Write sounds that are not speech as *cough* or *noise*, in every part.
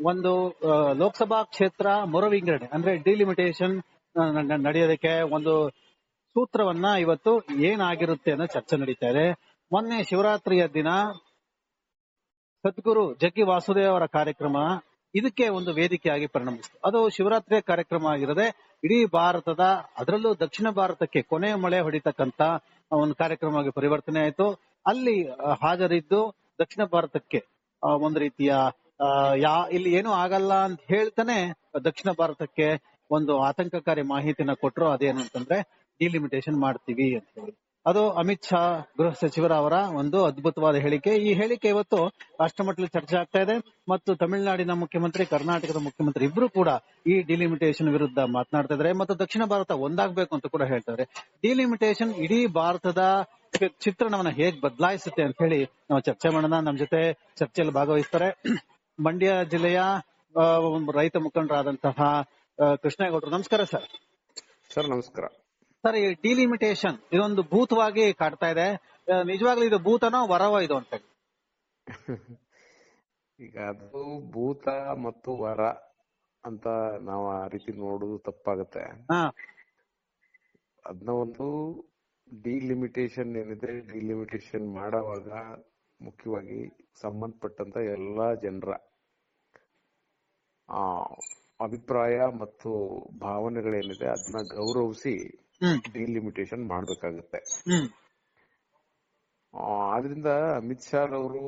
ಒಂದು ಲೋಕಸಭಾ ಕ್ಷೇತ್ರ ಮರುವಿಂಗಡಣೆ, ಅಂದ್ರೆ ಡಿಲಿಮಿಟೇಷನ್ ನಡೆಯೋದಕ್ಕೆ ಒಂದು ಸೂತ್ರವನ್ನ ಇವತ್ತು ಏನಾಗಿರುತ್ತೆ ಅನ್ನೋ ಚರ್ಚೆ ನಡೀತಾ ಇದೆ. ಮೊನ್ನೆ ಶಿವರಾತ್ರಿಯ ದಿನ ಸದ್ಗುರು ಜಗ್ಗಿ ವಾಸುದೇವ್ ಅವರ ಕಾರ್ಯಕ್ರಮ ಇದಕ್ಕೆ ಒಂದು ವೇದಿಕೆಯಾಗಿ ಪರಿಣಮಿಸಿತು. ಅದು ಶಿವರಾತ್ರಿಯ ಕಾರ್ಯಕ್ರಮ ಆಗಿರದೆ ಇಡೀ ಭಾರತದ, ಅದರಲ್ಲೂ ದಕ್ಷಿಣ ಭಾರತಕ್ಕೆ ಕೊನೆ ಮಳೆ ಹೊಡಿತಕ್ಕಂತ ಒಂದು ಕಾರ್ಯಕ್ರಮವಾಗಿ ಪರಿವರ್ತನೆ ಆಯಿತು. ಅಲ್ಲಿ ಹಾಜರಿದ್ದು ದಕ್ಷಿಣ ಭಾರತಕ್ಕೆ ಒಂದು ರೀತಿಯ ಯಾ, ಇಲ್ಲಿ ಏನು ಆಗಲ್ಲ ಅಂತ ಹೇಳ್ತಾನೆ ದಕ್ಷಿಣ ಭಾರತಕ್ಕೆ ಒಂದು ಆತಂಕಕಾರಿ ಮಾಹಿತಿನ ಕೊಟ್ಟರು ಅದೇನು ಅಂತಂದ್ರೆ ಡಿಲಿಮಿಟೇಷನ್ ಮಾಡ್ತೀವಿ ಅಂತ ಹೇಳಿ. ಅದು ಅಮಿತ್ ಶಾ ಗೃಹ ಸಚಿವರ ಅವರ ಒಂದು ಅದ್ಭುತವಾದ ಹೇಳಿಕೆ. ಈ ಹೇಳಿಕೆ ಇವತ್ತು ರಾಷ್ಟ್ರಮಟ್ಟದಲ್ಲಿ ಚರ್ಚೆ ಆಗ್ತಾ ಇದೆ ಮತ್ತು ತಮಿಳುನಾಡಿನ ಮುಖ್ಯಮಂತ್ರಿ, ಕರ್ನಾಟಕದ ಮುಖ್ಯಮಂತ್ರಿ ಇಬ್ರು ಕೂಡ ಈ ಡಿಲಿಮಿಟೇಷನ್ ವಿರುದ್ಧ ಮಾತನಾಡ್ತಾ ಇದ್ದಾರೆ. ಮತ್ತು ದಕ್ಷಿಣ ಭಾರತ ಒಂದಾಗಬೇಕು ಅಂತ ಕೂಡ ಹೇಳ್ತಾರೆ ಡಿಲಿಮಿಟೇಷನ್ ಇಡೀ ಭಾರತದ ಚಿತ್ರಣವನ್ನ ಹೇಗ್ ಬದಲಾಯಿಸುತ್ತೆ ಅಂತ ಹೇಳಿ ನಾವು ಚರ್ಚೆ ಮಾಡೋಣ. ನಮ್ಮ ಜೊತೆ ಚರ್ಚೆಯಲ್ಲಿ ಭಾಗವಹಿಸ್ತಾರೆ ಮಂಡ್ಯ ಜಿಲ್ಲೆಯ ರೈತ ಮುಖಂಡರಾದಂತಹ ಕೃಷ್ಣೇಗೌಡರು. ನಮಸ್ಕಾರ ಸರ್. ಸರ್ ನಮಸ್ಕಾರ. ಸರ್ ಈ ಡಿಲಿಮಿಟೇಷನ್ ಇದೊಂದು ಭೂತವಾಗಿ ಕಾಡ್ತಾ ಇದೆ. ನಿಜವಾಗ್ಲೂ ಇದು ಭೂತನೋ ವರವೋ ಇದು ಅಂತ *laughs* ಈಗ ಅದು ಭೂತ ಮತ್ತು ವರ ಅಂತ ನಾವು ಆ ರೀತಿ ನೋಡುದು ತಪ್ಪಾಗುತ್ತೆ. ಹಾ. ಅದನ್ನ ಒಂದು ಡಿಲಿಮಿಟೇಷನ್ ಏನಿದೆ ಡಿಲಿಮಿಟೇಷನ್ ಮಾಡುವಾಗ ಮುಖ್ಯವಾಗಿ ಸಂಬಂಧಪಟ್ಟಂತ ಎಲ್ಲಾ ಜನರ ಅಭಿಪ್ರಾಯ ಮತ್ತು ಭಾವನೆಗಳೇನಿದೆ ಅದನ್ನ ಗೌರವಿಸಿ ಡಿಲಿಮಿಟೇಷನ್ ಮಾಡ್ಬೇಕಾಗತ್ತೆ. ಆದ್ರಿಂದ ಅಮಿತ್ ಶಾ ಅವರು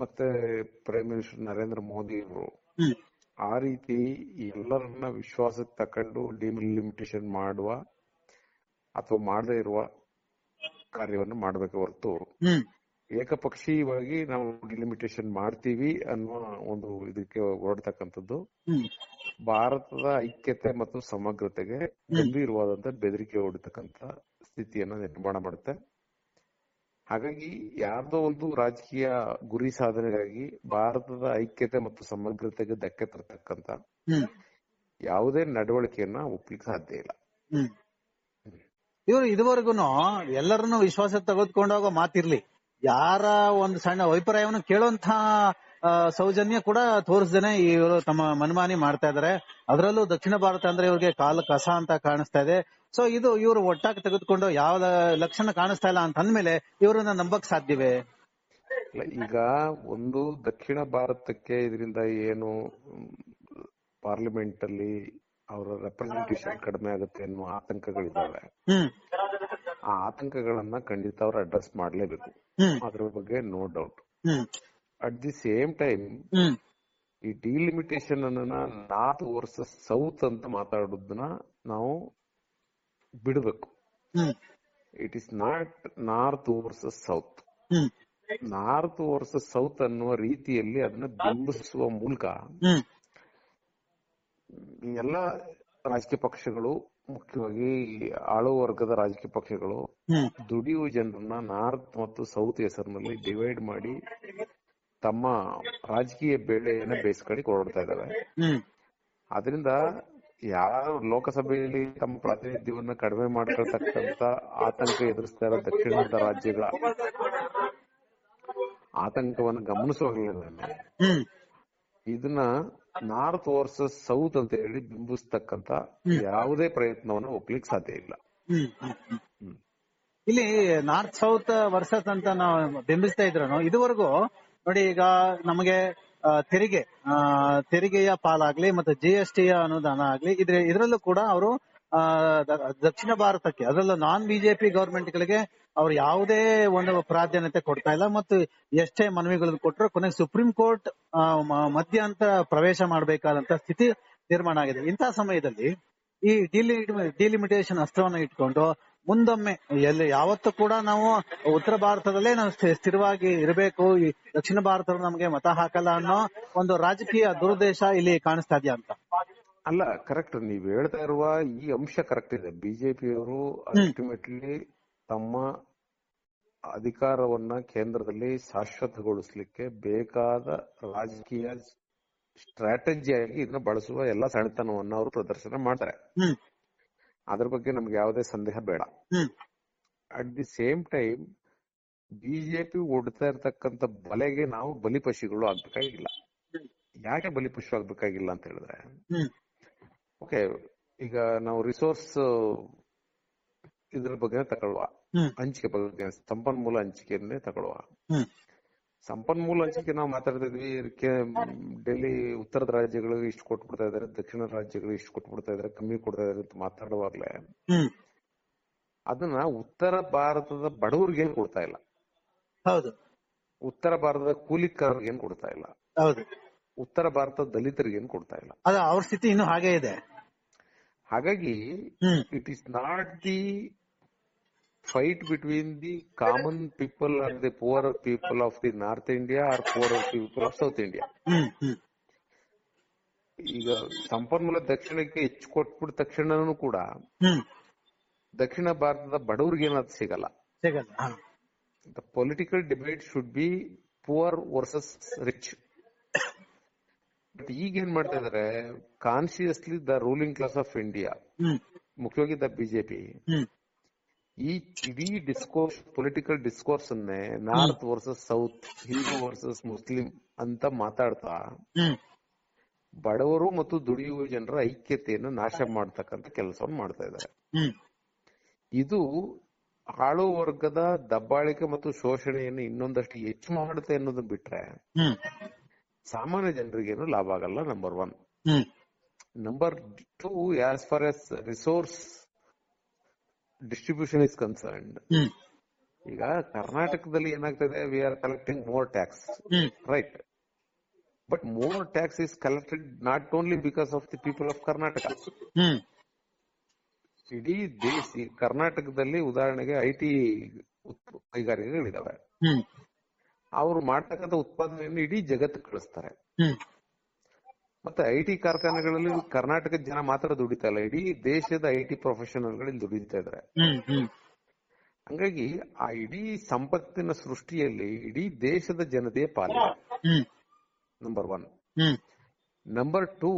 ಮತ್ತೆ ಪ್ರೈಮ್ ಮಿನಿಸ್ಟರ್ ನರೇಂದ್ರ ಮೋದಿ ಅವರು ಆ ರೀತಿ ಎಲ್ಲರನ್ನ ವಿಶ್ವಾಸಕ್ಕೆ ತಕೊಂಡು ಡಿಲಿಮಿಟೇಷನ್ ಮಾಡುವ ಅಥವಾ ಮಾಡದೇ ಇರುವ ಕಾರ್ಯವನ್ನು ಮಾಡಬೇಕು ಹೊರತು ಏಕಪಕ್ಷೀಯವಾಗಿ ನಾವು ಡಿಲಿಮಿಟೇಷನ್ ಮಾಡ್ತೀವಿ ಅನ್ನೋ ಒಂದು ಇದಕ್ಕೆ ಹೊರಡ್ತಕ್ಕಂಥದ್ದು. ಭಾರತದ ಐಕ್ಯತೆ ಮತ್ತು ಸಮಗ್ರತೆಗೆ ಗಂಭೀರವಾದಂತ ಬೆದರಿಕೆ ಹೊಡಿತಕ್ಕಂತ ಸ್ಥಿತಿಯನ್ನ ನಿರ್ಮಾಣ ಮಾಡುತ್ತೆ. ಹಾಗಾಗಿ ಯಾರ್ದೋ ಒಂದು ರಾಜಕೀಯ ಗುರಿ ಸಾಧನೆಗಾಗಿ ಭಾರತದ ಐಕ್ಯತೆ ಮತ್ತು ಸಮಗ್ರತೆಗೆ ಧಕ್ಕೆ ತರತಕ್ಕಂತ ಯಾವುದೇ ನಡವಳಿಕೆಯನ್ನ ಒಪ್ಲಿಕ್ಕೆ ಸಾಧ್ಯ ಇಲ್ಲ. ಇವರು ಇದುವರೆಗೂ ಎಲ್ಲರನ್ನು ವಿಶ್ವಾಸ ತೆಗೆದುಕೊಂಡಾಗ ಮಾತಿರ್ಲಿ. ಯಾರ ಒಂದು ಸಣ್ಣ ಅಭಿಪ್ರಾಯವನ್ನು ಕೇಳುವಂತ ಸೌಜನ್ಯ ಕೂಡ ತೋರಿಸ್ದೇನೆ ಇವರು ತಮ್ಮ ಮನಮಾನಿ ಮಾಡ್ತಾ ಇದಾರೆ. ಅದರಲ್ಲೂ ದಕ್ಷಿಣ ಭಾರತ ಅಂದ್ರೆ ಇವ್ರಿಗೆ ಕಾಲ ಕಸ ಅಂತ ಕಾಣಿಸ್ತಾ ಇದೆ. ಸೊ ಇದು ಇವರು ಒಟ್ಟಾಗಿ ತೆಗೆದುಕೊಂಡು ಯಾವ ಲಕ್ಷಣ ಕಾಣಿಸ್ತಾ ಇಲ್ಲ ಅಂತ ಅಂದ್ಮೇಲೆ ಇವರನ್ನ ನಂಬಕ್ ಸಾಧ್ಯವೇ? ಈಗ ಒಂದು ದಕ್ಷಿಣ ಭಾರತಕ್ಕೆ ಇದರಿಂದ ಏನು ಪಾರ್ಲಿಮೆಂಟ್ ಅಲ್ಲಿ ಅವರ ರೆಪ್ರೆಸೆಂಟೇಷನ್ ಕಡಿಮೆ ಆಗುತ್ತೆ ಅನ್ನುವ ಆತಂಕಗಳಿದ್ದಾವೆ. ಹ್ಮ್. ಆ ಆತಂಕಗಳನ್ನ ಖಂಡಿತ ಅವ್ರು ಅಡ್ರೆಸ್ ಮಾಡ್ಲೇಬೇಕು. ಅದ್ರ ಬಗ್ಗೆ no doubt at the same time ಈ ಡಿಲಿಮಿಟೇಷನ್ ಅನ್ನ ನಾರ್ತ್ ವರ್ಸಸ್ ಸೌತ್ ಅಂತ ಮಾತಾಡೋದನ್ನ ನಾವು ಬಿಡಬೇಕು. It is not north versus south north versus south ಅನ್ನುವ ರೀತಿಯಲ್ಲಿ ಅದನ್ನ ಬಿಂಬಿಸುವ ಮೂಲಕ ಎಲ್ಲ ರಾಜಕೀಯ ಪಕ್ಷಗಳು ಮುಖ್ಯವಾಗಿ ಆಳುವ ವರ್ಗದ ರಾಜಕೀಯ ಪಕ್ಷಗಳು ದುಡಿಯುವ ಜನರನ್ನ ನಾರ್ತ್ ಮತ್ತು ಸೌತ್ ಹೆಸರಿನಲ್ಲಿ ಡಿವೈಡ್ ಮಾಡಿ ತಮ್ಮ ರಾಜಕೀಯ ಬೇಳೆಯನ್ನ ಬೇಯಿಸ್ಕೊಂಡು ಹೊರಡ್ತಾ ಇದಾವೆ. ಹ್ಮ್. ಅದರಿಂದ ಯಾರು ಲೋಕಸಭೆಯಲ್ಲಿ ತಮ್ಮ ಪ್ರಾತಿನಿಧ್ಯವನ್ನ ಕಡಿಮೆ ಮಾಡ್ಕೊಳ್ತಕ್ಕಂತ ಆತಂಕ ಎದುರಿಸ್ತಾ ಇರೋ ದಕ್ಷಿಣದ ರಾಜ್ಯಗಳ ಆತಂಕವನ್ನು ಗಮನಿಸುವಾಗಲೇ ಹ್ಮ್. ಇದನ್ನ ನಾರ್ತ್ ವರ್ಸಸ್ ಸೌತ್ ಅಂತ ಹೇಳಿ ಬಿಂಬಿಸ್ತಕ್ಕಂತ ಯಾವುದೇ ಪ್ರಯತ್ನವನ್ನ ಒಪ್ಲಿಕ್ ಸಾಧ್ಯ ಇಲ್ಲ. ಇಲ್ಲಿ ನಾರ್ತ್ ಸೌತ್ ವರ್ಸಸ್ ಅಂತ ನಾವು ಬಿಂಬಿಸ್ತಾ ಇದ್ರು ಇದುವರೆಗೂ ನೋಡಿ ಈಗ ನಮಗೆ ತೆರಿಗೆ ತೆರಿಗೆಯ ಪಾಲಾಗ್ಲಿ ಮತ್ತೆ ಜಿ ಎಸ್ ಟಿ ಅನುದಾನ ಆಗ್ಲಿ ಇದ್ರ ಇದರಲ್ಲೂ ಕೂಡ ಅವರು ದಕ್ಷಿಣ ಭಾರತಕ್ಕೆ ಅದರಲ್ಲೂ ನಾನ್ ಬಿಜೆಪಿ ಗವರ್ಮೆಂಟ್ ಗಳಿಗೆ ಅವ್ರು ಯಾವುದೇ ಒಂದು ಪ್ರಾಧಾನ್ಯತೆ ಕೊಡ್ತಾ ಇಲ್ಲ ಮತ್ತು ಎಷ್ಟೇ ಮನವಿಗಳನ್ನು ಕೊಟ್ಟರು ಕೊನೆಗೆ ಸುಪ್ರೀಂ ಕೋರ್ಟ್ ಆ, ಅಂತ ಮಧ್ಯಂತರ ಪ್ರವೇಶ ಮಾಡಬೇಕಾದಂತ ಸ್ಥಿತಿ ನಿರ್ಮಾಣ ಆಗಿದೆ. ಇಂತಹ ಸಮಯದಲ್ಲಿ ಈ ಡಿಲಿಮಿಟೇಷನ್ ಅಸ್ತ್ರವನ್ನ ಇಟ್ಕೊಂಡು ಮುಂದೊಮ್ಮೆ ಎಲ್ಲಿ ಯಾವತ್ತು ಕೂಡ ನಾವು ಉತ್ತರ ಭಾರತದಲ್ಲೇ ನಾವು ಸ್ಥಿ- ಸ್ಥಿರವಾಗಿ ಇರಬೇಕು. ಈ ದಕ್ಷಿಣ ಭಾರತ ನಮಗೆ ಮತ ಹಾಕಲ್ಲ ಅನ್ನೋ ಒಂದು ರಾಜಕೀಯ ದುರುದ್ದೇಶ ಇಲ್ಲಿ ಕಾಣಿಸ್ತಾ ಇದೆಯಾ ಅಂತ? ಅಲ್ಲ ಕರೆಕ್ಟ್ ನೀವ್ ಹೇಳ್ತಾ ಇರುವ ಈ ಅಂಶ ಕರೆಕ್ಟ್ ಇದೆ. ಬಿಜೆಪಿಯವರು ಅಲ್ಟಿಮೇಟ್ಲಿ ತಮ್ಮ ಅಧಿಕಾರವನ್ನ ಕೇಂದ್ರದಲ್ಲಿ ಶಾಶ್ವತಗೊಳಿಸ್ಲಿಕ್ಕೆ ಬೇಕಾದ ರಾಜಕೀಯ ಸ್ಟ್ರಾಟಜಿಯಾಗಿ ಇದನ್ನ ಬಳಸುವ ಎಲ್ಲಾ ಸಣೆತನವನ್ನ ಅವರು ಪ್ರದರ್ಶನ ಮಾಡ್ತಾರೆ. ಅದ್ರ ಬಗ್ಗೆ ನಮ್ಗೆ ಯಾವುದೇ ಸಂದೇಹ ಬೇಡ. At the same time BJP ಒಡ್ತಾ ಇರ್ತಕ್ಕಂತ ಬಲೆಗೆ ನಾವು ಬಲಿಪಶುಗಳು ಆಗ್ಬೇಕಾಗಿಲ್ಲ. ಯಾಕೆ ಬಲಿಪಶು ಆಗ್ಬೇಕಾಗಿಲ್ಲ ಅಂತ ಹೇಳಿದ್ರೆ? ಓಕೆ ಈಗ ನಾವು ರಿಸೋರ್ಸ್ ಇದ್ರ ಬಗ್ಗೆ ತಗೊಳ್ಳುವ ಹಂಚಿಕೆ ಬಗ್ಗೆ ಸಂಪನ್ಮೂಲ ಹಂಚಿಕೆಯನ್ನೇ ತಗೊಳ್ಳುವ ಸಂಪನ್ಮೂಲ ಹಂಚಿಕೆ ನಾವು ಮಾತಾಡ್ತಿದ್ವಿ ಇದಕ್ಕೆ ಡೆಲ್ಲಿ ಉತ್ತರದ ರಾಜ್ಯಗಳಿಗೆ ಇಷ್ಟು ಕೊಟ್ಬಿಡ್ತಾ ಇದಾರೆ ದಕ್ಷಿಣ ರಾಜ್ಯಗಳು ಇಷ್ಟು ಕೊಟ್ಬಿಡ್ತಾ ಇದಾರೆ ಕಮ್ಮಿ ಕೊಡ್ತಾ ಇದಾರೆ ಅಂತ ಮಾತಾಡುವಾಗ್ಲೇ ಅದನ್ನ ಉತ್ತರ ಭಾರತದ ಬಡವರಿಗೆ ಏನ್ ಕೊಡ್ತಾ ಇಲ್ಲ. ಹೌದು. ಉತ್ತರ ಭಾರತದ ಕೂಲಿಕಾರರಿಗೆ ಏನ್ ಕೊಡ್ತಾ ಇಲ್ಲ. ಹೌದು. ಉತ್ತರ ಭಾರತದ ದಲಿತರಿಗೆ ಏನ್ ಕೊಡ್ತಾ ಇಲ್ಲ. ಅವ್ರ ಸ್ಥಿತಿ ಇನ್ನು ಹಾಗೆ ಇದೆ. ಹಾಗಾಗಿ it is not the fight between the common people or the poor people of the North India or poor people of South India ಈಗ ಸಂಪನ್ಮೂಲ ದಕ್ಷಿಣಕ್ಕೆ ಹೆಚ್ಚು ಕೊಟ್ಬಿಟ್ಟ ತಕ್ಷಣನೂ ಕೂಡ ದಕ್ಷಿಣ ಭಾರತದ ಬಡವರಿಗೆ ಏನಾದ್ರು ಸಿಗಲ್ಲ. The political debate should be poor versus rich but ಈಗ ಏನ್ ಮಾಡ್ತಾ ಇದಾರೆ? Consciously the ruling class of India ಮುಖ್ಯವಾಗಿ ದ ಬಿಜೆಪಿ ಈ ಇಡೀ ಡಿಸ್ಕೋರ್ಸ್ ಪೊಲಿಟಿಕಲ್ ಡಿಸ್ಕೋರ್ಸ್ ಅನ್ನೇ north versus south Hindu versus Muslim ಅಂತ ಮಾತಾಡ್ತಾ ಬಡವರು ಮತ್ತು ದುಡಿಯುವ ಜನರ ಐಕ್ಯತೆಯನ್ನು ನಾಶ ಮಾಡ್ತಕ್ಕಂತ ಕೆಲಸವನ್ನು ಮಾಡ್ತಾ ಇದ್ದಾರೆ. ಇದು ಆಳು ವರ್ಗದ ದಬ್ಬಾಳಿಕೆ ಮತ್ತು ಶೋಷಣೆಯನ್ನು ಇನ್ನೊಂದಷ್ಟು ಹೆಚ್ಚು ಮಾಡುತ್ತೆ ಅನ್ನೋದನ್ನ ಬಿಟ್ರೆ ಸಾಮಾನ್ಯ ಜನರಿಗೇನು ಲಾಭ ಆಗಲ್ಲ number one number two as far as resource distribution is concerned ಈಗ ಕರ್ನಾಟಕದಲ್ಲಿ ಏನಾಗ್ತದೆ we are collecting more tax right but more tax is collected not only because of the people of Karnataka ಇಡೀ ದೇಶ ಕರ್ನಾಟಕದಲ್ಲಿ ಉದಾಹರಣೆಗೆ ಐ ಟಿ ಕೈಗಾರಿಕೆಗಳಿದಾವೆ. ಅವ್ರು ಮಾಡ್ತಕ್ಕಂಥ ಉತ್ಪಾದನೆಯನ್ನು ಇಡೀ ಜಗತ್ತು ಕಳಿಸ್ತಾರೆ. ಮತ್ತೆ ಐ ಟಿ ಕಾರ್ಖಾನೆಗಳಲ್ಲಿ ಕರ್ನಾಟಕದ ಜನ ಮಾತ್ರ ದುಡಿತಾ ಇಲ್ಲ. ಇಡೀ ದೇಶದ ಐ ಟಿ ಪ್ರೊಫೆಷನಲ್ಗಳಲ್ಲಿ ದುಡಿತಾ ಇದಾರೆ ಹಂಗಾಗಿ ಆ ಇಡೀ ಸಂಪತ್ತಿನ ಸೃಷ್ಟಿಯಲ್ಲಿ ಇಡೀ ದೇಶದ ಜನತೆಯ ಪಾಲಿದೆ ನಂಬರ್ ಒನ್ ನಂಬರ್ ಟೂ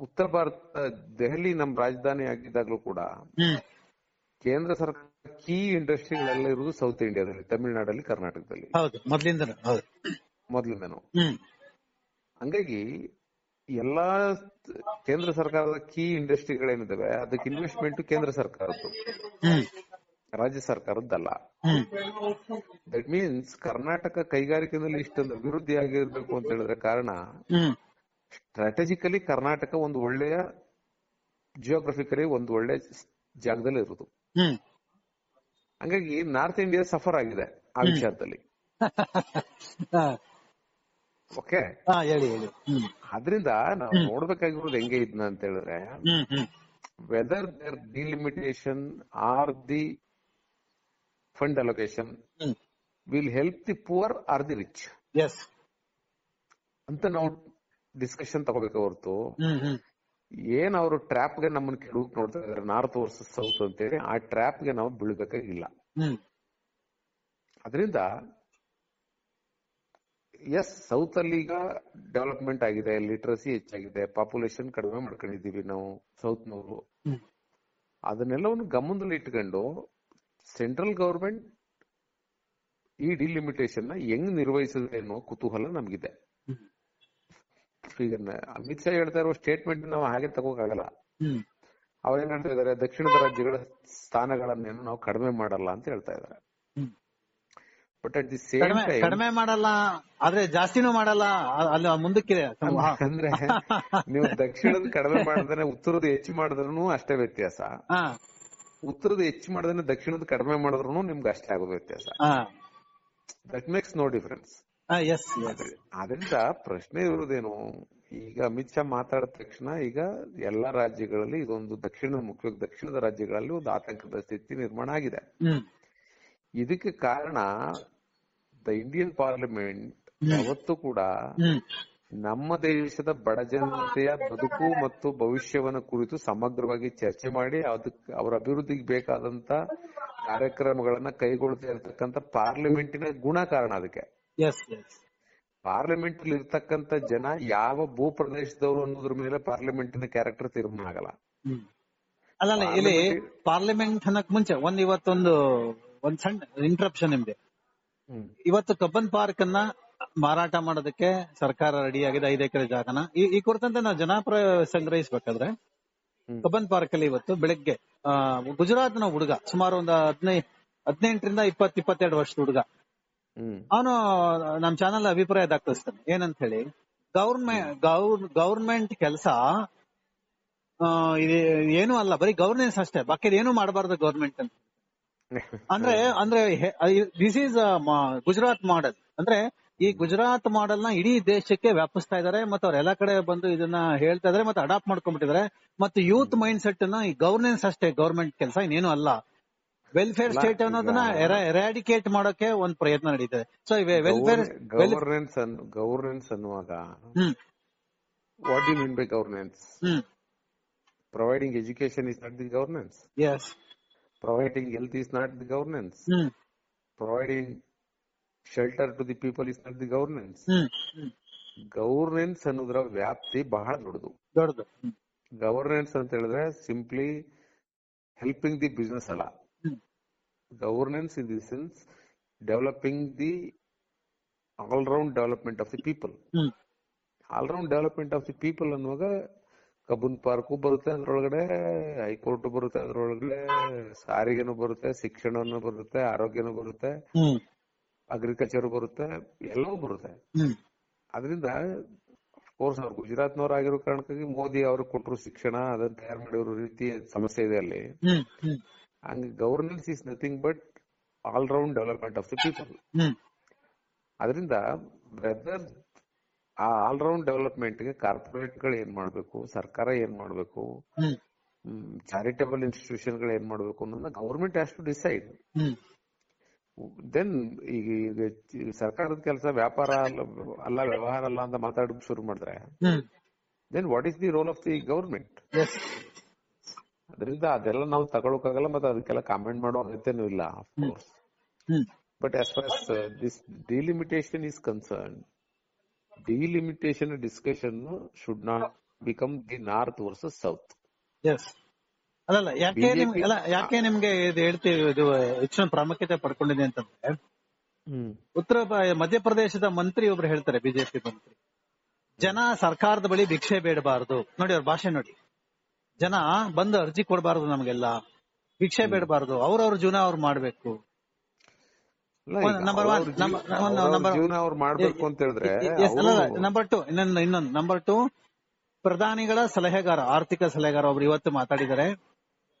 ಉತ್ತರ ಭಾರತ ದೆಹಲಿ ನಮ್ಮ ರಾಜಧಾನಿ ಆಗಿದ್ದಾಗಲೂ ಕೂಡ ಕೇಂದ್ರ ಸರ್ಕಾರ ಕೀ ಇಂಡಸ್ಟ್ರಿಗಳೆಲ್ಲ ಇರುವುದು ಸೌತ್ ಇಂಡಿಯಾದಲ್ಲಿ ತಮಿಳುನಾಡಲ್ಲಿ ಕರ್ನಾಟಕದಲ್ಲಿ. ಮೊದಲಿಂದನೂ ಹಂಗಾಗಿ ಎಲ್ಲಾ ಕೇಂದ್ರ ಸರ್ಕಾರದ ಕೀ ಇಂಡಸ್ಟ್ರಿಗಳೇನಿದಾವೆ ಅದಕ್ಕೆ ಇನ್ವೆಸ್ಟ್ಮೆಂಟ್ ಕೇಂದ್ರ ಸರ್ಕಾರದ್ದು. ರಾಜ್ಯ ಸರ್ಕಾರದ್ದಲ್ಲ. ದಟ್ ಮೀನ್ಸ್ ಕರ್ನಾಟಕ ಕೈಗಾರಿಕೆನಲ್ಲಿ ಇಷ್ಟೊಂದು ಅಭಿವೃದ್ಧಿ ಆಗಿರ್ಬೇಕು ಅಂತ ಹೇಳಿದ್ರೆ ಕಾರಣ ಸ್ಟ್ರಾಟಜಿಕಲಿ ಕರ್ನಾಟಕ ಒಂದು ಒಳ್ಳೆಯ ಜಿಯೋಗ್ರಫಿಕಲಿ ಒಂದು ಒಳ್ಳೆ ಜಾಗದಲ್ಲಿ ಇರೋದು. ಹಂಗಾಗಿ ನಾರ್ತ್ ಇಂಡಿಯಾ ಸಫರ್ ಆಗಿದೆ ಆ ವಿಚಾರದಲ್ಲಿ. *laughs* ಓಕೆ. ಹೇಳಿ ಹೇಳಿ. ಅದರಿಂದ ನಾವು ನೋಡ್ಬೇಕಾಗಿರೋದು ಹೆಂಗೆ ಇದ್ನ ಅಂತ ಹೇಳಿದ್ರೆ whether there delimitation or the fund allocation will help the poor or the rich yes ಅಂತ ನಾವು ಡಿಸ್ಕಷನ್ ತಗೋಬೇಕು ಹೊರತು. ಏನ್ ಅವರು ಟ್ರಾಪ್ಗೆ ನಮ್ಮನ್ನ ಕೆಡವಕ್ ನೋಡ್ತಾ ಇದಾರೆ ನಾರ್ತ್ ವರ್ಸಸ್ ಸೌತ್ ಅಂತೇಳಿ ಆ ಟ್ರ್ಯಾಪ್ಗೆ ನಾವು ಬೀಳ್ಬೇಕಾಗಿಲ್ಲ. ಅದರಿಂದ ಎಸ್ ಸೌತ್ ಅಲ್ಲಿ ಈಗ ಡೆವಲಪ್ಮೆಂಟ್ ಆಗಿದೆ ಲಿಟ್ರಸಿ ಹೆಚ್ಚಾಗಿದೆ ಪಾಪ್ಯುಲೇಷನ್ ಕಡಿಮೆ ಮಾಡ್ಕೊಂಡಿದೀವಿ ನಾವು ಸೌತ್ ನವರು. ಹ್ಮ್. ಅದನ್ನೆಲ್ಲವನ್ನು ಗಮನದಲ್ಲಿ ಇಟ್ಕೊಂಡು ಸೆಂಟ್ರಲ್ ಗವರ್ಮೆಂಟ್ ಈ ಡಿಲಿಮಿಟೇಷನ್ನ ಹೆಂಗ್ ನಿರ್ವಹಿಸಿದೆ ಅನ್ನೋ ಕುತೂಹಲ ನಮ್ಗಿದೆ. ಈಗ ಅಮಿತ್ ಶಾ ಹೇಳ್ತಾ ಇರೋ ಸ್ಟೇಟ್ಮೆಂಟ್ ನಾವು ಹಾಗೆ ತಗೋಕಾಗಲ್ಲ ಅವ್ರೇನ್ ಹೇಳ್ತಾ ಇದಾರೆ ದಕ್ಷಿಣದ ರಾಜ್ಯಗಳ ಸ್ಥಾನಗಳನ್ನೇನು ನಾವು ಕಡಿಮೆ ಮಾಡಲ್ಲ ಅಂತ ಹೇಳ್ತಾ ಇದಾರೆ. ಬಟ್ ಅಟ್ ದಿ ಸೇಮ್ ಕಡಿಮೆ ಮಾಡಲ್ಲ ಆದ್ರೆ ಜಾಸ್ತಿನೂ ಮಾಡಲ್ಲ ಅಲ್ಲಿ ಮುಂದಕ್ಕಿದೆ. ಅಂದ್ರೆ ನೀವು ದಕ್ಷಿಣದ ಕಡಿಮೆ ಮಾಡಿದ್ರೆ ಉತ್ತರದ ಹೆಚ್ಚು ಮಾಡಿದ್ರು ಅಷ್ಟೇ ವ್ಯತ್ಯಾಸ. ಉತ್ತರದ ಹೆಚ್ಚು ಮಾಡಿದ್ರೆ ದಕ್ಷಿಣದ ಕಡಿಮೆ ಮಾಡಿದ್ರು ನಿಮ್ಗೆ ಅಷ್ಟೇ ಆಗೋದು ವ್ಯತ್ಯಾಸ. ದಟ್ ಮೇಕ್ಸ್ ನೋ ಡಿಫರೆನ್ಸ್ ಅದರಿಂದ ಪ್ರಶ್ನೆ ಇರೋದೇನು ಈಗ ಅಮಿತ್ ಶಾ ಮಾತಾಡಿದ ತಕ್ಷಣ ಈಗ ಎಲ್ಲಾ ರಾಜ್ಯಗಳಲ್ಲಿ ಇದೊಂದು ದಕ್ಷಿಣ ಮುಖ್ಯವಾಗಿ ದಕ್ಷಿಣದ ರಾಜ್ಯಗಳಲ್ಲಿ ಒಂದು ಆತಂಕದ ಸ್ಥಿತಿ ನಿರ್ಮಾಣ ಆಗಿದೆ. ಇದಕ್ಕೆ ಕಾರಣ ದ ಇಂಡಿಯನ್ ಪಾರ್ಲಿಮೆಂಟ್ ಅವತ್ತು ಕೂಡ ನಮ್ಮ ದೇಶದ ಬಡ ಜನತೆಯ ಬದುಕು ಮತ್ತು ಭವಿಷ್ಯವನ್ನು ಕುರಿತು ಸಮಗ್ರವಾಗಿ ಚರ್ಚೆ ಮಾಡಿ ಅದಕ್ಕೆ ಅವರ ಅಭಿವೃದ್ಧಿಗೆ ಬೇಕಾದಂತ ಕಾರ್ಯಕ್ರಮಗಳನ್ನ ಕೈಗೊಳ್ತಾ ಇರತಕ್ಕಂತ ಪಾರ್ಲಿಮೆಂಟಿನ ಗುಣ ಕಾರಣ ಅದಕ್ಕೆ. ಪಾರ್ಲಿಮೆಂಟ್ ಅಲ್ಲಿ ಇರ್ತಕ್ಕಂತ ಜನ ಯಾವ ಭೂ ಪ್ರದೇಶದವರು ಅನ್ನೋದ್ರ ಮೇಲೆ ಪಾರ್ಲಿಮೆಂಟಿನ ಕ್ಯಾರೆಕ್ಟರ್ ತೀರ್ಮಾನ ಆಗಲ್ಲ. ಅಲ್ಲ ಇಲ್ಲಿ ಪಾರ್ಲಿಮೆಂಟ್ ಅನ್ನಕ್ ಮುಂಚೆ ಒಂದ್ ಇವತ್ತೊಂದು ಒಂದ್ ಸಣ್ಣ ಇಂಟ್ರಪ್ಷನ್ ಹ್ಮ್ ಇವತ್ತು ಕಬ್ಬನ್ ಪಾರ್ಕ್ ಅನ್ನ ಮಾರಾಟ ಮಾಡೋದಕ್ಕೆ ಸರ್ಕಾರ ರೆಡಿ ಆಗಿದೆ ಐದು ಎಕರೆ ಜಾಗನ. ಈ ಕುರಿತಂತೆ ನಾವು ಜನಪ್ರ ಸಂಗ್ರಹಿಸಬೇಕಾದ್ರೆ ಕಬ್ಬನ್ ಪಾರ್ಕ್ ಅಲ್ಲಿ ಇವತ್ತು ಬೆಳಗ್ಗೆ ಗುಜರಾತ್ನ ಹುಡುಗ ಸುಮಾರು ಒಂದು ಹದಿನೈದು ಹದಿನೆಂಟರಿಂದ ಇಪ್ಪತ್ ಇಪ್ಪತ್ತೆರಡು ವರ್ಷದ ಹುಡುಗ. ಅವನು ನಮ್ ಚಾನಲ್ ಅಭಿಪ್ರಾಯ ದಾಖಲಿಸ್ತಾನೆ. ಏನಂತ ಹೇಳಿ ಗೌರ್ಮೆಂಟ್ ಗೌರ್ಮೆಂಟ್ ಕೆಲಸ ಏನು ಅಲ್ಲ ಬರೀ ಗವರ್ನೆನ್ಸ್ ಅಷ್ಟೇ ಬಾಕಿ ಏನು ಮಾಡಬಾರ್ದು ಗೌರ್ಮೆಂಟ್ ಅಂತ. ಅಂದ್ರೆ ಅಂದ್ರೆ ದಿಸ್ ಈಸ್ ಗುಜರಾತ್ ಮಾಡೆಲ್ ಅಂದ್ರೆ ಈ ಗುಜರಾತ್ ಮಾಡೆಲ್ನ ಇಡೀ ದೇಶಕ್ಕೆ ವ್ಯಾಪಿಸ್ತಾ ಇದಾರೆ ಮತ್ತೆ ಅವ್ರ ಎಲ್ಲಾ ಕಡೆ ಬಂದು ಇದನ್ನ ಹೇಳ್ತಾ ಇದಾರೆ ಮತ್ತೆ ಅಡಾಪ್ಟ್ ಮಾಡ್ಕೊಂಡ್ಬಿಟ್ಟಿದ್ದಾರೆ ಮತ್ತೆ ಯೂತ್ ಮೈಂಡ್ ಸೆಟ್ನ ಈ ಗವರ್ನೆನ್ಸ್ ಅಷ್ಟೇ ಗವರ್ಮೆಂಟ್ ಕೆಲಸ ಇನ್ನೇನು ಅಲ್ಲ. ವೆಲ್ಫೇರ್ ಸ್ಟೇಟ್ ಅನ್ನೋದನ್ನ ಎರಾಡಿಕೇಟ್ ಮಾಡೋಕೆ ಒಂದ್ ಪ್ರಯತ್ನ ನಡೀತದೆ. ಸೊ ವೆಲ್ಫೇರ್ ಗವರ್ನೆನ್ಸ್ ಗವರ್ನೆನ್ಸ್ ಅನ್ನುವಾಗ what you mean by governance providing education is not the governance yes providing health is not the governance providing shelter to the people is not the governance governance ಅನ್ನೋದ್ರ ವ್ಯಾಪ್ತಿ ಬಹಳ ದೊಡ್ಡದು. ದೊಡ್ಡದು governance ಅಂತ ಹೇಳಿದ್ರೆ simply helping the business ಅಲ್ಲ. Governance in the sense developing the all round development of the people all round all round development of the people ಅನ್ನುವಾಗ Cubbon park ಬರುತ್ತೆ ಅದ್ರೊಳಗಡೆ ಹೈಕೋರ್ಟ್ ಬರುತ್ತೆ ಅದ್ರೊಳಗಡೆ ಸಾರಿಗೆನು ಬರುತ್ತೆ ಶಿಕ್ಷಣನು ಬರುತ್ತೆ ಆರೋಗ್ಯನು ಬರುತ್ತೆ ಅಗ್ರಿಕಲ್ಚರ್ ಬರುತ್ತೆ ಎಲ್ಲವೂ ಬರುತ್ತೆ. ಅದರಿಂದ ಕೋರ್ಸ್ ಅವ್ರು ಗುಜರಾತ್ನವ್ರು ಆಗಿರೋ ಕಾರಣಕ್ಕಾಗಿ ಮೋದಿ ಅವರು ಕೊಟ್ಟರು ಶಿಕ್ಷಣ ಅದನ್ನ ತಯಾರು ಮಾಡಿರೋ ರೀತಿ ಸಮಸ್ಯೆ ಇದೆ ಅಲ್ಲಿ. ಹಂಗೆ governance is nothing but all round development of the people ಅದರಿಂದ ವೆದರ್ ಆ ಆಲ್ರೌಂಡ್ ಡೆವಲಪ್ಮೆಂಟ್ಗೆ ಡೆವಲಪ್ಮೆಂಟ್ಗೆ ಕಾರ್ಪೊರೇಟ್ಗಳು ಏನ್ ಮಾಡ್ಬೇಕು ಸರ್ಕಾರ ಏನ್ ಮಾಡ್ಬೇಕು ಚಾರಿಟಬಲ್ ಇನ್ಸ್ಟಿಟ್ಯೂಷನ್ಗಳು ಏನ್ ಮಾಡ್ಬೇಕು ಅನ್ನೋದನ್ನ government has to decide then ಈಗ ಸರ್ಕಾರದ ಕೆಲಸ ವ್ಯಾಪಾರ ಅಲ್ಲ ವ್ಯವಹಾರ ಅಲ್ಲ ಅಂತ ಮಾತಾಡಕ್ ಶುರು ಮಾಡಿದ್ರೆ then what is the role of the government ಅದರಿಂದ ಅದೆಲ್ಲ ನಾವು ತಗೊಳಕಾಗಲ್ಲ ಮತ್ತೆ ಅದಕ್ಕೆಲ್ಲ ಕಾಮೆಂಟ್ ಮಾಡೋ ಅಗತ್ಯನೂ ಇಲ್ಲ course hmm. But as far this delimitation is concern delimitation discussion should not become the north versus south yes ಅಲ್ಲಲ್ಲ ಯಾಕೆ ಅಲ್ಲ ಯಾಕೆ ನಿಮ್ಗೆ ಇದು ಹೇಳ್ತೀವಿ ಇದು ಹೆಚ್ಚಿನ ಪ್ರಾಮುಖ್ಯತೆ ಪಡ್ಕೊಂಡಿದೆ ಅಂತಂದ್ರೆ ಉತ್ತರ ಪ್ರ- ಮಧ್ಯಪ್ರದೇಶದ ಮಂತ್ರಿ ಒಬ್ರು ಹೇಳ್ತಾರೆ ಬಿಜೆಪಿ ಮಂತ್ರಿ. ಜನ ಸರ್ಕಾರದ ಬಳಿ ಭಿಕ್ಷೆ ಬೇಡಬಾರದು. ನೋಡಿ ಅವ್ರ ಭಾಷೆ ನೋಡಿ. ಜನ ಬಂದು ಅರ್ಜಿ ಕೊಡಬಾರದು ನಮ್ಗೆಲ್ಲ. ಭಿಕ್ಷೆ ಬೇಡಬಾರದು. ಅವ್ರವ್ರ ಜೀವನ ಅವ್ರು ಮಾಡ್ಬೇಕು ನಂಬರ್ ಒನ್ ನಂಬರ್ ಜೀವನ ಅವ್ರು ಮಾಡ್ಬೇಕು ಅಂತ ಹೇಳಿದ್ರೆ ಅವ್ರು- ನಂಬರ್ ಟು ಇನ್ನೊಂದು ಇನ್ನೊಂದು ನಂಬರ್ ಟು ಪ್ರಧಾನಿಗಳ ಸಲಹೆಗಾರ ಆರ್ಥಿಕ ಸಲಹೆಗಾರ ಒಬ್ರು ಇವತ್ತು ಮಾತಾಡಿದ್ದಾರೆ.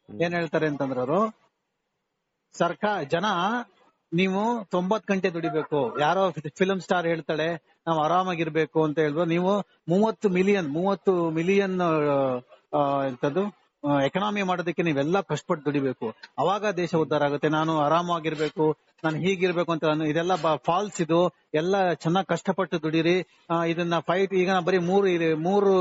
ಏನ್ ಹೇಳ್ತಾರೆ ಅಂತಂದ್ರೆ ಅವರು ಸರ್ಕಾರ ಜನ ನೀವು ತೊಂಬತ್ ಗಂಟೆ ದುಡಿಬೇಕು. ಯಾರೋ ಫಿಲ್ಮ್ ಸ್ಟಾರ್ ಹೇಳ್ತಾಳೆ ನಾವು ಆರಾಮಾಗಿರ್ಬೇಕು ಅಂತ ಹೇಳಿದ್ರು ನೀವು ಮೂವತ್ತು ಮಿಲಿಯನ್ ಮೂವತ್ತು ಮಿಲಿಯನ್ ಎಂತದ್ದು? ಎಕನಾಮಿ ಮಾಡೋದಕ್ಕೆ ನೀವೆಲ್ಲ ಕಷ್ಟಪಟ್ಟು ದುಡಿಬೇಕು. ಅವಾಗ ದೇಶ ಉದ್ಧಾರ ಆಗುತ್ತೆ. ನಾನು ಆರಾಮಾಗಿರ್ಬೇಕು ನಾನು ಹೀಗಿರ್ಬೇಕು ಅಂತ ನಾನು ಇದೆಲ್ಲ ಫಾಲ್ಸ್ ಇದು. ಎಲ್ಲ ಚೆನ್ನಾಗಿ ಕಷ್ಟಪಟ್ಟು ದುಡಿರಿ. ಇದನ್ನ ಫೈಟ್ ಈಗ ಬರೀ ಮೂರು ಮೂರು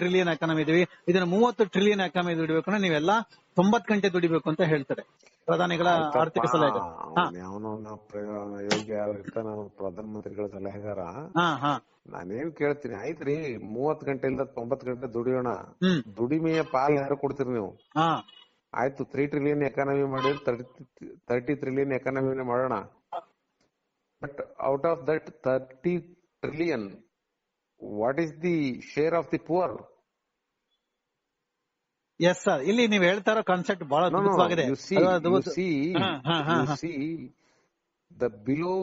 ಟ್ರಿಲಿಯನ್ ಎಕನಾಮಿ ಇದೀವಿ. ಇದನ್ನ ಮೂವತ್ತು ಟ್ರಿಲಿಯನ್ ಎಕನಾಮಿ ದುಡಿಬೇಕು ನೀವೆಲ್ಲ ತೊಂಬತ್ ಗಂಟೆ ದುಡಿಬೇಕು ಅಂತ ಹೇಳ್ತಾರೆ. ಪ್ರಧಾನಿಗಳ ಆರ್ಥಿಕ ಸಲಹೆಗಾರ. ಯೋಗ್ಯ ಇರ್ತಾನ ಪ್ರಧಾನ ಮಂತ್ರಿಗಳ ಸಲಹೆಗಾರ. ನಾನೇನ್ ಕೇಳ್ತೀನಿ ಆಯ್ತ್ರಿ ಮೂವತ್ ಗಂಟೆ ಇಲ್ದ ತೊಂಬತ್ ಗಂಟೆ ದುಡಿಯೋಣ. ದುಡಿಮೆಯ ಪಾಲ್ ಯಾರು ಕೊಡ್ತೀರಿ ನೀವು? ಆಯ್ತು ತ್ರೀ ಟ್ರಿಲಿಯನ್ ಎಕಾನಮಿ ಮಾಡಿ ತರ್ಟಿ ಟ್ರಿಲಿಯನ್ ಎಕಾನಮಿ ಮಾಡೋಣ. But out of that thirty trillion what is the share of the poor ಹಾ, ಹಾ, ಹಾ, you ಹಾ. see, the below,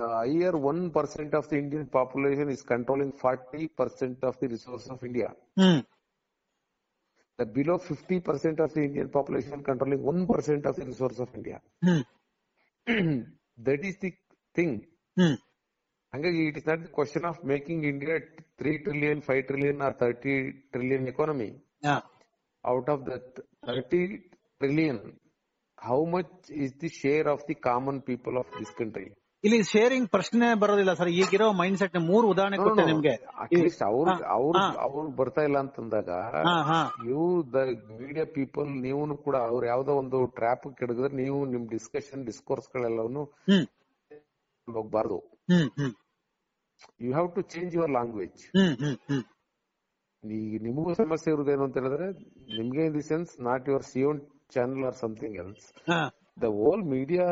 the higher one percent of the Indian population is controlling forty percent of the resource of India. Hmm The below fifty percent of the Indian population controlling one percent of the resource of India. Hmm that is the thing. Hmm ಹಂಗಾಗಿ it is not the question of making India three trillion five trillion or thirty trillion economy out of that 30 trillion, how much is the share of the common people of this country? ಇಲ್ಲಿ sharing ಪ್ರಶ್ನೆ ಬರೋದಿಲ್ಲ sir. ಈಗಿರೋ mind set ಮೂರು ಉದಾಹರಣೆ ಕೊಟ್ಟೆ ನಿಮ್ಗೆ. At least ಅವ್ರ ಹಾ, ಅವ್ರ ಅವ್ರು ಬರ್ತಾ ಇಲ್ಲ ಅಂತಂದಾಗ ಹಾ ಹಾ. ದ ಮೀಡಿಯಾ ಪೀಪಲ್ ನೀವು ಕೂಡ ಅವ್ರ ಯಾವ್ದೋ ಒಂದು ಟ್ರ್ಯಾಪ್ ಕೆಡಗಿದ್ರೆ ನೀವು ನಿಮ್ ಡಿಸ್ಕಷನ್ ಡಿಸ್ಕೋರ್ಸ್ ಗಳೆಲ್ಲವನ್ನು ಹೋಗ್ಬಾರ್ದು. You have to change your language ಈಗ ನಿಮಗೂ ಸಮಸ್ಯೆ ಇರೋದೇನು ಅಂತ ಹೇಳಿದ್ರೆ ನಿಮ್ಗೆ in the sense not your Sion channel or something else the whole media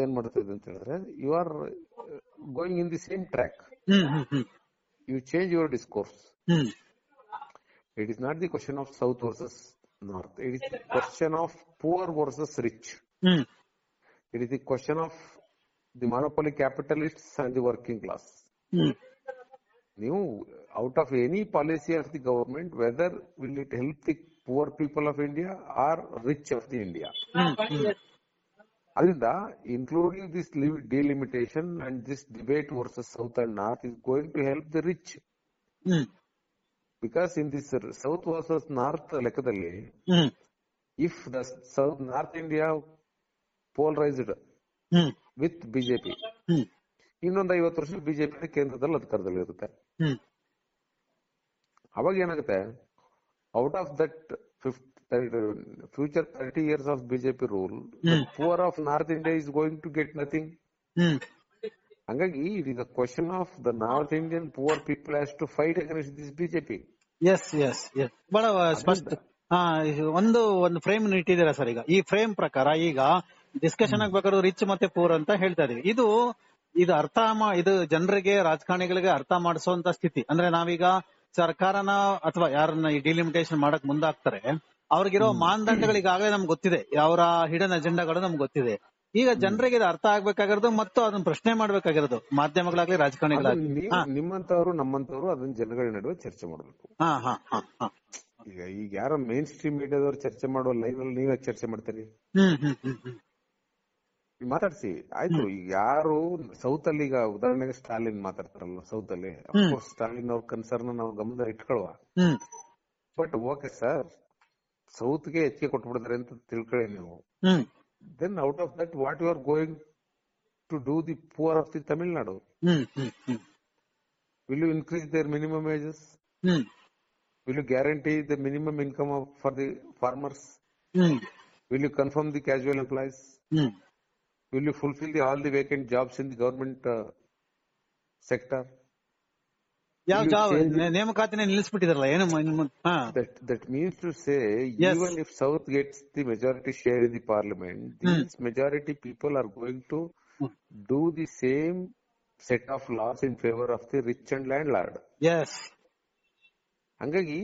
ಏನ್ ಮಾಡ್ತಿದೆ ಅಂತ ಹೇಳಿದ್ರೆ you are going in the same track you change your you change your discourse hmm It is not the question of South versus North. It is the question of poor versus rich. Hmm It is the question of the monopoly capitalists and the working class. Hmm ನೀವು out of any policy of the government, whether will it help the poor people of India or rich of the India? Hmm ಹ್ಮ್ ಅದರಿಂದ including this li- delimitation and this debate versus South and North is going to help the rich. Hmm Because in this South versus North ಲೆಕ್ಕದಲ್ಲಿ the South North India polarized hmm with BJP ಇನ್ನೊಂದು ಐವತ್ತು ವರ್ಷ BJP ಕೇಂದ್ರದಲ್ಲಿ ಅಧಿಕಾರದಲ್ಲಿ ಇರುತ್ತೆ ಅವಾಗ ಏನಾಗುತ್ತೆ? Out of that future thirty years of BJP rule. Poor of North India is going to get nothing ಹಂಗಾಗಿ it is a question of the North Indian poor people has to fight against this BJP yes yes yes ಬಹಳ ಸ್ಪಷ್ಟ. ಒಂದು ಒಂದು frame ಇಟ್ಟಿದ್ದೀರಾ sir ಈಗ? ಈ frame ಪ್ರಕಾರ ಈಗ discussion ಆಗ್ಬೇಕಾದ್ರೆ ರಿಚ್ ಮತ್ತೆ ಪೂರ್ ಅಂತ ಹೇಳ್ತಾ ಇದೀವಿ ಇದು ಇದು ಅರ್ಥ ಇದು ಜನರಿಗೆ ರಾಜಕಾರಣಿಗಳಿಗೆ ಅರ್ಥ ಮಾಡಿಸುವಂತ ಸ್ಥಿತಿ. ಅಂದ್ರೆ ನಾವೀಗ ಸರ್ಕಾರನ ಅಥವಾ ಯಾರನ್ನ ಈ ಡಿಲಿಮಿಟೇಷನ್ ಮಾಡಕ್ ಮುಂದಾಗ್ತಾರೆ ಅವ್ರಿಗಿರೋ ಮಾನದಂಡಗಳು ಈಗಾಗಲೇ ನಮ್ಗೆ ಗೊತ್ತಿದೆ. ಅವರ ಹಿಡನ್ ಅಜೆಂಡಾಗಳು ನಮ್ಗೆ ಗೊತ್ತಿದೆ. ಈಗ ಜನರಿಗೆ ಇದು ಅರ್ಥ ಆಗ್ಬೇಕಾಗಿರೋದು ಮತ್ತು ಅದನ್ನ ಪ್ರಶ್ನೆ ಮಾಡ್ಬೇಕಾಗಿರೋದು. ಮಾಧ್ಯಮಗಳಾಗ್ಲಿ ರಾಜಕಾರಣಿಗಳಾಗ್ಲಿ. ನಿಮ್ಮಂತವರು ನಿಮ್ಮಂತವ್ರು ಅದನ್ನ ಜನಗಳ ನಡುವೆ ಚರ್ಚೆ ಮಾಡಬೇಕು. ಹಾ ಹಾ ಹಾ ಹಾ. ಈಗ ಈಗ ಯಾರೋ ಮೇನ್ ಸ್ಟ್ರೀಮ್ ಮೀಡಿಯಾದವ್ರು ಚರ್ಚೆ ಮಾಡುವ ಲೈನ್ ಅಲ್ಲಿ ನೀವ್ ಚರ್ಚೆ ಮಾಡ್ತೀರಿ? ಮಾತಾಡ್ಸಿ. ಆಯ್ತು ಈಗ ಯಾರು ಸೌತ್ ಅಲ್ಲಿ ಈಗ ಉದಾಹರಣೆಗೆ ಸ್ಟಾಲಿನ್ ಮಾತಾಡ್ತಾರಲ್ಲ ಸೌತ್ ಅಲ್ಲಿ ಸ್ಟಾಲಿನ್ ಅವ್ರ ಕನ್ಸರ್ನ್ ನಾವು ಗಮನದಲ್ಲಿ ಇಟ್ಕೊಳ್ವ. ಬಟ್ ಓಕೆ ಸರ್ ಸೌತ್ಗೆ ಹೆಚ್ಚಿಗೆ ಕೊಟ್ಬಿಡಿದ್ರೆ ಅಂತ ತಿಳ್ಕೊಳ್ಳಿ ನೀವು. Then out of that what you are going to do the poor of the Tamil Nadu will you increase their minimum wages hmm. Will you guarantee the minimum income for the farmers hmm. Will you confirm the casual employees will you fulfill the all the vacant jobs in the government uh, sector ಯಾವ Will you job change it? ನೇಮಕಾತಿನೇ ನಿಲ್ಲಿಸ್ಬಿಟ್ಟಿದಾರಲ್ಲ ಏನು ಮ- ಇನ್ನು ಮುಂದೆ? ಹಾ that that means to say Yes. even if south gets the majority share in the parliament these majority people are going to do the same set of laws in favor of the rich and landlord yes ಹಂಗಾಗಿ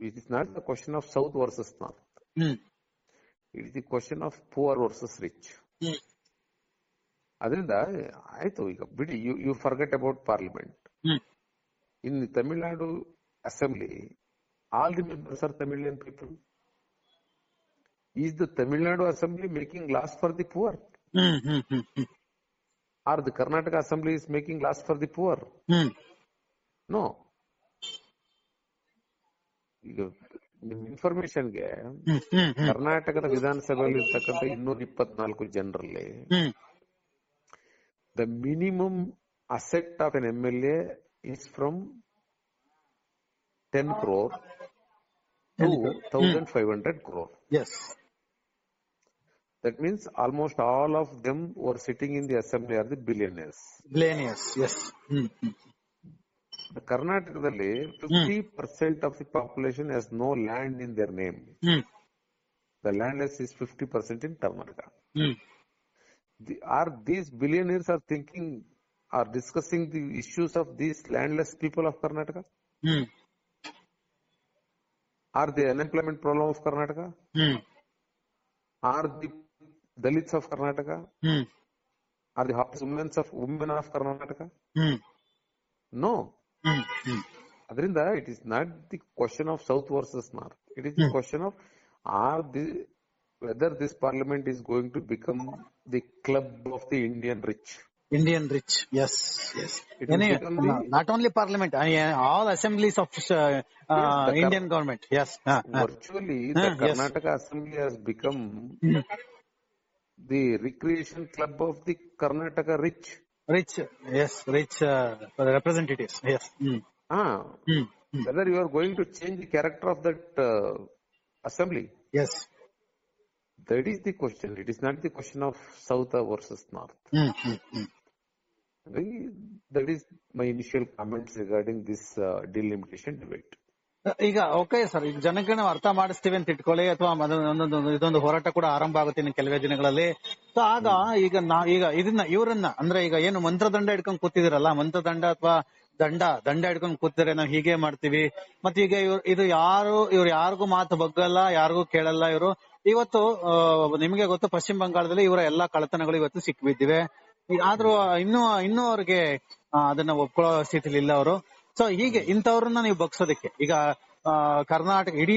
it is not the question of south versus north hmm it is the question of poor versus rich hmm ಅದರಿಂದ ಆಯ್ತು ಈಗ ಬಿಡಿ you you forget about parliament hmm in the Tamil Nadu assembly, all the members are Tamilian people. Is the Tamil Nadu assembly making laws for the poor? Hmm hmm hmm hmm Or the Karnataka assembly is making laws for the poor? Hmm No. ಈಗ ನಿಮ್ ಇನ್ಫಾರ್ಮೇಶನ್ಗೆ ಹ್ಮ್ hmm ಹ್ಮ್ ಕರ್ನಾಟಕದ ವಿಧಾನಸಭೆಯಲ್ಲಿ ಇರ್ತಕ್ಕಂಥ ಇನ್ನೂರ ಇಪ್ಪತ್ನಾಲ್ಕು ಜನರಲ್ಲಿ ಹ್ಮ್ the minimum asset of an M L A is from 10 crore to 1500 crore. Yes That means almost all of them were sitting in the assembly are the billionaires. Billionaires yes hmm hmm The ಕರ್ನಾಟಕದಲ್ಲಿ 50% of the population has no land in their name. Hmm The landless is 50% in Karnataka. Hmm The, are these billionaires are thinking, are discussing the issues of these landless people of Karnataka? Hmm Are the unemployment problem of Karnataka? Hmm Are the Dalits of Karnataka? Hmm Are the house women of women of Karnataka? Hmm No. ಹ್ಮ್ ಹ್ಮ್ ಅದರಿಂದ it is not the question of south versus north it is the question of or the whether this parliament is going to become the club of the Indian rich Indian rich yes yes It will become the- not only parliament all assemblies of the Indian government yes virtually the Ah, yes. Karnataka assembly has become the recreation club of the Karnataka Rich, yes, rich uh, representatives, yes. Mm. Ah, mm. whether you are going to change the character of that uh, assembly? Yes. That is the question. It is not the question of South versus North. Mm. That is my initial comments regarding this uh, delimitation debate. ಈಗ okay sir ಈಗ ಜನಕ್ಕೆ ನಾವು ಅರ್ಥ ಮಾಡಿಸ್ತೀವಿ ಅಂತ ಇಟ್ಕೊಳ್ಳಿ, ಅಥವಾ ಒಂದೊಂದು, ಇದೊಂದು ಹೋರಾಟ ಕೂಡ ಆರಂಭ ಆಗುತ್ತೆ ಇನ್ನು ಕೆಲವೇ ದಿನಗಳಲ್ಲಿ. ಸೊ ಆಗ ಈಗ ನಾ, ಈಗ ಇದನ್ನ, ಇವರನ್ನ, ಅಂದ್ರೆ ಈಗ ಏನು ಮಂತ್ರದಂಡ ಹಿಡ್ಕೊಂಡ್ ಕೂತಿದಿರಲ್ಲ ಮಂತ್ರದಂಡ ಅಥವಾ ದಂಡ ದಂಡ ಹಿಡ್ಕೊಂಡ್ ಕೂತಿದ್ರೆ ನಾವು ಹೀಗೆ ಮಾಡ್ತೀವಿ. ಮತ್ತೆ ಈಗ ಇವ್ರು, ಇದು ಯಾರು, ಇವ್ರು ಯಾರಿಗೂ ಮಾತು ಬಗ್ಗಲ್ಲ, ಯಾರಿಗೂ ಕೇಳಲ್ಲ ಇವರು. ಇವತ್ತು ನಿಮಗೆ ಗೊತ್ತು, ಪಶ್ಚಿಮ ಬಂಗಾಳದಲ್ಲಿ ಇವರ ಎಲ್ಲಾ ಕಳ್ಳತನಗಳು ಇವತ್ತು ಸಿಕ್ಬಿದ್ದಿವೆ. ಆದ್ರೂ, ಇನ್ನೂ ಇನ್ನೂ ಅವ್ರಿಗೆ ಅದನ್ನ ಒಪ್ಕೊಳ್ಳೋ ಸ್ಥಿತಿಲಿ ಇಲ್ಲ ಅವರು. ಸೊ ಹೀಗೆ ಇಂಥವ್ರನ್ನ ನೀವು ಬಗ್ಸೋದಕ್ಕೆ. ಈಗ ಆ, ಕರ್ನಾಟಕ ಇಡೀ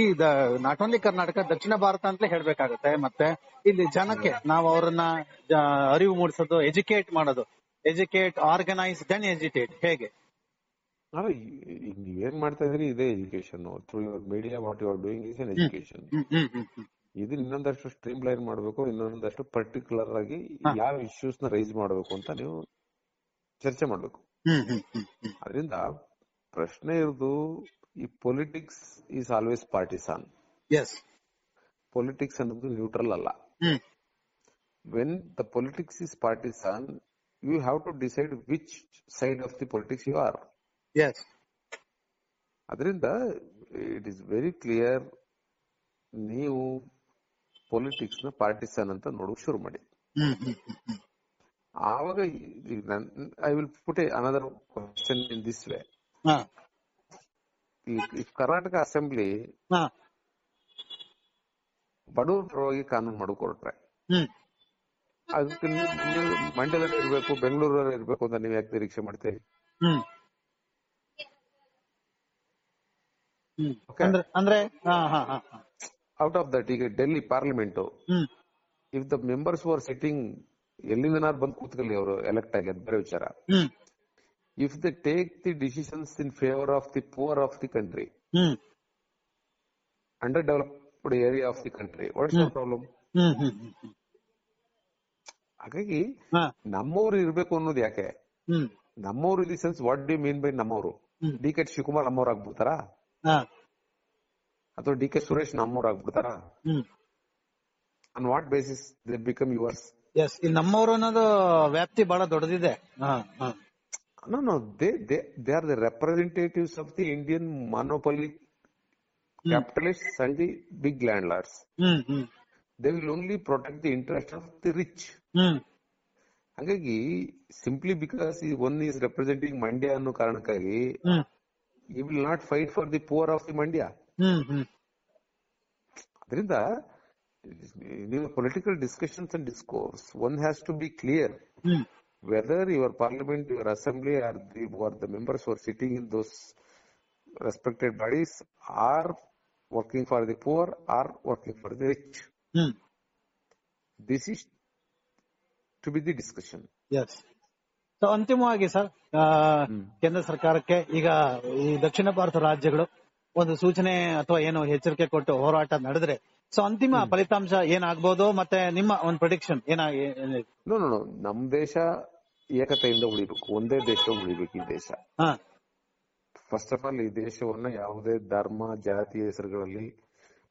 ನಾಟ್ ಓನ್ಲಿ ಕರ್ನಾಟಕ ದಕ್ಷಿಣ ಭಾರತ ಅಂತಲೇ ಹೇಳ್ಬೇಕಾಗತ್ತೆ ಮತ್ತೆ ಇಲ್ಲಿ ಜನಕ್ಕೆ ನಾವು ಅವರನ್ನ ಅರಿವು ಮೂಡಿಸೋದು ಎಜುಕೇಟ್ ಮಾಡೋದು. ಎಜುಕೇಟ್ ಆರ್ಗನೈಸ್ ದೆನ್ ಎಜುಕೇಟ್ ಹೇಗೆ? ಏನ್ ನೀವೇನ್ ಮಾಡ್ತಾ ಇದ್ರಿ ಇದೇ education through your media what you are doing is an education ಇದನ್ನ ಇನ್ನೊಂದಷ್ಟು ಸ್ಟ್ರೀಮ್ ಲೈನ್ ಮಾಡಬೇಕು ಇನ್ನೊಂದಷ್ಟು ಪರ್ಟಿಕ್ಯುಲರ್ ಆಗಿ ಯಾವ ಇಶ್ಯೂಸ್ನ ರೈಸ್ ಮಾಡಬೇಕು ಅಂತ ನೀವು ಚರ್ಚೆ ಮಾಡಬೇಕು. ಅದರಿಂದ ಪ್ರಶ್ನೆ ಇರೋದು ಈ politics is always partisan yes politics ಅನ್ನೋದು ನ್ಯೂಟ್ರಲ್ ಅಲ್ಲ. When the politics is partisan you have to decide which side of the politics you are yes ಅದರಿಂದ ಇಟ್ ಇಸ್ ವೆರಿ ಕ್ಲಿಯರ್ ನೀವು ಪೊಲಿಟಿಕ್ಸ್ನ ಪಾರ್ಟಿಸನ್ ಅಂತ ನೋಡಕ್ ಶುರು ಮಾಡಿ. ಆವಾಗ I will put a another question in this way ಹಾ. ಈ ಕರ್ನಾಟಕ ಅಸೆಂಬ್ಲಿ ಹಾ. ಬಡವರ ಪರವಾಗಿ ಕಾನೂನು ಮಾಡಿಕೊಟ್ರೆ. ಹ್ಮ್. ಅದಕ್ಕೆ ನೀವು ನೀವು ಮಂಡ್ಯದಲ್ಲಿ ಇರಬೇಕು ಬೆಂಗಳೂರಲ್ಲಿ ಇರಬೇಕು ಅಂತ ನೀವು ಯಾಕೆ ನಿರೀಕ್ಷೆ ಮಾಡ್ತೀರಿ? ಹ್ಮ್. ಹ್ಮ್. Okay. ಅಂದ್ರೆ ಅಂದ್ರೆ ಹಾ ಹಾ ಹಾ. ಹಾ. ಔಟ್ ಆಫ್ ದಟ್ ಈಗ Delhi parliament hmm. If the members are sitting ಎಲ್ಲಿಂದನಾದ್ರು ಬಂದು ಕೂತ್ಕೊಳ್ಳಿ ಅವರು ಎಲೆಕ್ಟ್ ಆಗಿ ಅದ್ ಬೇರೆ ವಿಚಾರ. ಹ್ಮ್. If they take the decisions in favour of the poor of the country under developed area of the country problem hmm hmm hmm hmm ಹಾಗಾಗಿ ನಮ್ಮವ್ರು ಇರ್ಬೇಕು ಅನ್ನೋದು ಯಾಕೆ? ನಮ್ಮವ್ರು in the sense what do mean by ನಮ್ಮವ್ರು. D K Shivakumar ನಮ್ಮವ್ರು ಆಗ್ಬಿಡ್ತಾರಾ? ಅಥವಾ ಡಿ ಕೆ ಸುರೇಶ್ ನಮ್ಮವ್ರು ಆಗ್ಬಿಡ್ತಾರಾ? On what basis they become yours as ಈ ನಮ್ಮವರು ಅನ್ನೋದು ವ್ಯಾಪ್ತಿ ಬಹಳ ದೊಡ್ಡದಿದೆ. No, no, they, they, they are the representatives of the Indian monopoly capitalists and the big landlords. Mm-hmm. They will only protect the interest of the rich. Mm. ಹಾಗಾಗಿ simply because one is representing Mandya ಅನ್ನೋ ಕಾರಣಕ್ಕಾಗಿ you will not fight for the poor of the Mandya -hmm. ಅದರಿಂದ ನೀವು political discussions and discourse one has to be clear whether your parliament, your assembly, or the, or the members who are sitting in those respected bodies are working for the poor or working for the rich. Hmm. This is to be the discussion. Yes. So ಅಂತಿಮವಾಗಿ sir ಕೇಂದ್ರ ಸರ್ಕಾರಕ್ಕೆ ಈಗ ಈ ದಕ್ಷಿಣ ಭಾರತ ರಾಜ್ಯಗಳು ಒಂದು ಸೂಚನೆ ಅಥವಾ ಏನು ಎಚ್ಚರಿಕೆ ಕೊಟ್ಟು ಹೋರಾಟ ನಡೆದ್ರೆ ಸೊ ಅಂತಿಮ ಫಲಿತಾಂಶ ಏನಾಗಬಹುದು ಮತ್ತೆ ನಿಮ್ಮ ಒಂದು ಪ್ರೊಡಿಕ್ಷನ್ ಏನಾಗಿ ಏನ್- No, no, no. ನಮ್ ದೇಶ ಏಕತೆಯಿಂದ ಉಳಿಬೇಕು ಒಂದೇ ದೇಶ ಉಳಿಬೇಕು ಈ ದೇಶ. ಫಸ್ಟ್ ಆಫ್ ಆಲ್ ಈ ದೇಶವನ್ನ ಯಾವುದೇ ಧರ್ಮ ಜಾತಿ ಹೆಸರುಗಳಲ್ಲಿ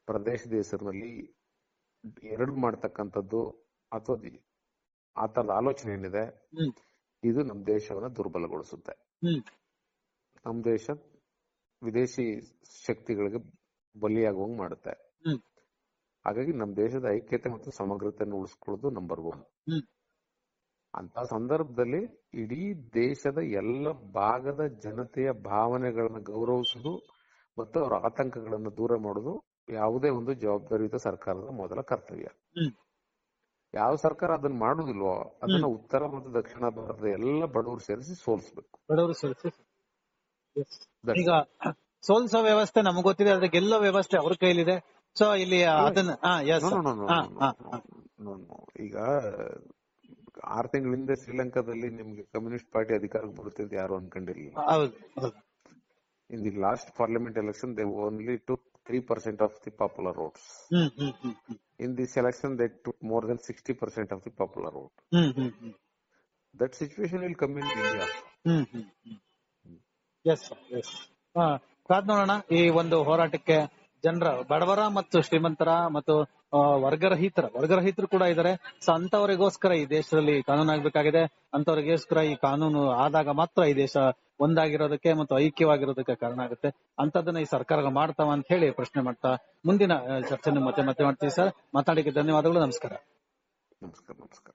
ಪ್ರದೇಶದ ಹೆಸರಿನಲ್ಲಿ ಎರಡು ಮಾಡ್ತಕ್ಕಂಥದ್ದು ಅಥವಾ ಆ ತರದ ಆಲೋಚನೆ ಏನಿದೆ ಇದು ನಮ್ಮ ದೇಶವನ್ನ ದುರ್ಬಲಗೊಳಿಸುತ್ತೆ. ನಮ್ ನಮ್ಮ ದೇಶ ವಿದೇಶಿ ಶಕ್ತಿಗಳಿಗೆ ಬಲಿಯಾಗುವಂಗ್ ಮಾಡುತ್ತೆ. ಹಾಗಾಗಿ ನಮ್ಮ ದೇಶದ ಐಕ್ಯತೆ ಮತ್ತು ಸಮಗ್ರತೆಯನ್ನು ಉಳಿಸ್ಕೊಳ್ಳೋದು ನಂಬರ್ ಒನ್ ಅಂತ ಸಂದರ್ಭದಲ್ಲಿ ಇಡೀ ದೇಶದ ಎಲ್ಲ ಭಾಗದ ಜನತೆಯ ಭಾವನೆಗಳನ್ನ ಗೌರವಿಸುವುದು ಮತ್ತು ಅವರ ಆತಂಕಗಳನ್ನು ದೂರ ಮಾಡುವುದು ಯಾವುದೇ ಒಂದು ಜವಾಬ್ದಾರಿಯುತ ಸರ್ಕಾರದ ಮೊದಲ ಕರ್ತವ್ಯ. ಯಾವ ಸರ್ಕಾರ ಅದನ್ನ ಮಾಡುದಿಲ್ವೋ ಅದನ್ನ ಉತ್ತರ ಮತ್ತು ದಕ್ಷಿಣ ಭಾರತದ ಎಲ್ಲ ಬಡವರು ಸೇರಿಸಿ ಸೋಲಿಸಬೇಕು. ಬಡವರು ಸೇರಿಸಿ. ಈಗ ಸೋಲ್ಸೋ ವ್ಯವಸ್ಥೆ ನಮ್ಗೆ ಗೊತ್ತಿದೆ ಅದ್ರ ಗೆಲ್ಲೋ ವ್ಯವಸ್ಥೆ ಅವ್ರ ಕೈಲಿದೆ. ಸೊ ಇಲ್ಲಿ ಅದನ್ನ ಈಗ ಆರ್ ತಿಂಗಳ ಹಿಂದೆ ಶ್ರೀಲಂಕಾದಲ್ಲಿ ನಿಮ್ಗೆ ಕಮ್ಯುನಿಸ್ಟ್ ಪಾರ್ಟಿ ಅಧಿಕಾರಕ್ಕೆ ಬರುತ್ತೆ ಅಂತ ಯಾರು ಅನ್ಕೊಂಡಿರ್ಲಿಲ್ಲ. In the last parliament election they only to 3% of the popular votes. In hmm election they In this election, they took more than 60% of the popular vote. Hmm hmm hmm. That situation will come in India. Hmm hmm hmm. Yes yes ಕಾದ್ ನೋಡೋಣ ಈ ಒಂದು ಹೋರಾಟಕ್ಕೆ ಜನರ ಬಡವರ ಮತ್ತು ಶ್ರೀಮಂತರ ಮತ್ತು ವರ್ಗರಹಿತರ, ವರ್ಗರಹಿತರು ಕೂಡ ಇದ್ದಾರೆ. ಸೊ ಅಂತವರಿಗೋಸ್ಕರ ಈ ದೇಶದಲ್ಲಿ ಕಾನೂನು ಆಗ್ಬೇಕಾಗಿದೆ. ಅಂತವರಿಗೋಸ್ಕರ ಈ ಕಾನೂನು ಆದಾಗ ಮಾತ್ರ ಈ ದೇಶ ಒಂದಾಗಿರೋದಕ್ಕೆ ಮತ್ತು ಐಕ್ಯವಾಗಿರೋದಕ್ಕೆ ಕಾರಣ ಆಗುತ್ತೆ. ಅಂತದನ್ನ ಈ ಸರ್ಕಾರ ಮಾಡ್ತಾವ ಅಂತ ಹೇಳಿ ಪ್ರಶ್ನೆ ಮಾಡ್ತಾ ಮುಂದಿನ ಚರ್ಚೆ ಮತ್ತೆ ಮತ್ತೆ ಮಾಡ್ತೀವಿ ಸರ್. ಮಾತಾಡಿಕ್ಕೆ ಧನ್ಯವಾದಗಳು. ನಮಸ್ಕಾರ. ನಮಸ್ಕಾರ ನಮಸ್ಕಾರ.